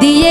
দিয়ে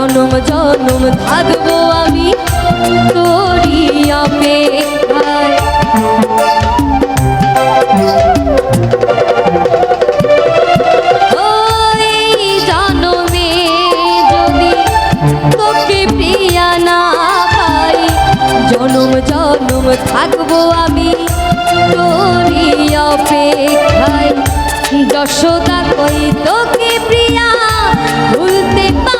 জনম জনম থাকব আমি জনম থাকব আমি তোরই অপেক্ষায়। যশোদা কই তোকে প্রিয়া ভুলতে পারি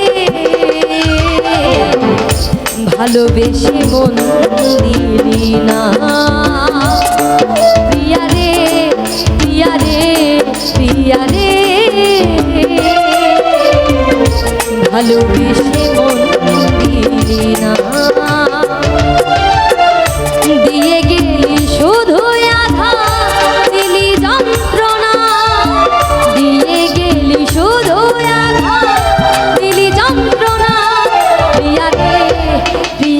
ভালোবেসে মন দিলি না। প্রিয়া রে প্রিয়া রে প্রিয়া রে। ভালোবেসে মন দিলি না। দিয়ে গেলি শুধু আধা, দিলি যন্ত্রণা। দিয়ে গেলি শুধু আধা, দিলি যন্ত্রণা। প্রিয়া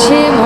ভালোবেসে মন